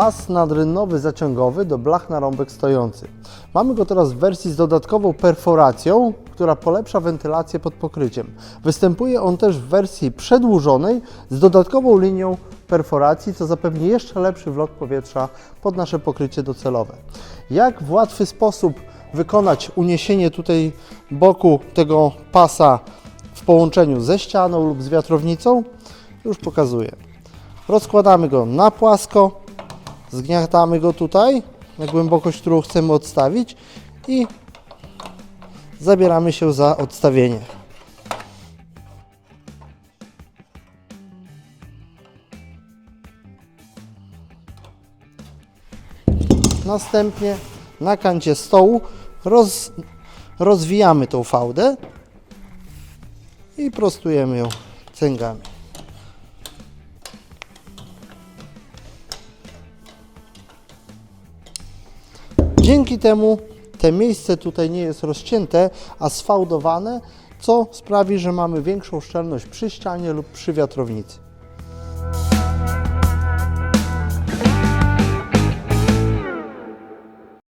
Pas nadrynowy zaciągowy do blach na rąbek stojący. Mamy go teraz w wersji z dodatkową perforacją, która polepsza wentylację pod pokryciem. Występuje on też w wersji przedłużonej z dodatkową linią perforacji, co zapewni jeszcze lepszy wlot powietrza pod nasze pokrycie docelowe. Jak w łatwy sposób wykonać uniesienie tutaj boku tego pasa w połączeniu ze ścianą lub z wiatrownicą? Już pokazuję. Rozkładamy go na płasko, zgniatamy go tutaj na głębokość, którą chcemy odstawić i zabieramy się za odstawienie. Następnie na kancie stołu roz, rozwijamy tą fałdę i prostujemy ją cęgami. Dzięki temu te miejsce tutaj nie jest rozcięte, a sfałdowane, co sprawi, że mamy większą szczelność przy ścianie lub przy wiatrownicy.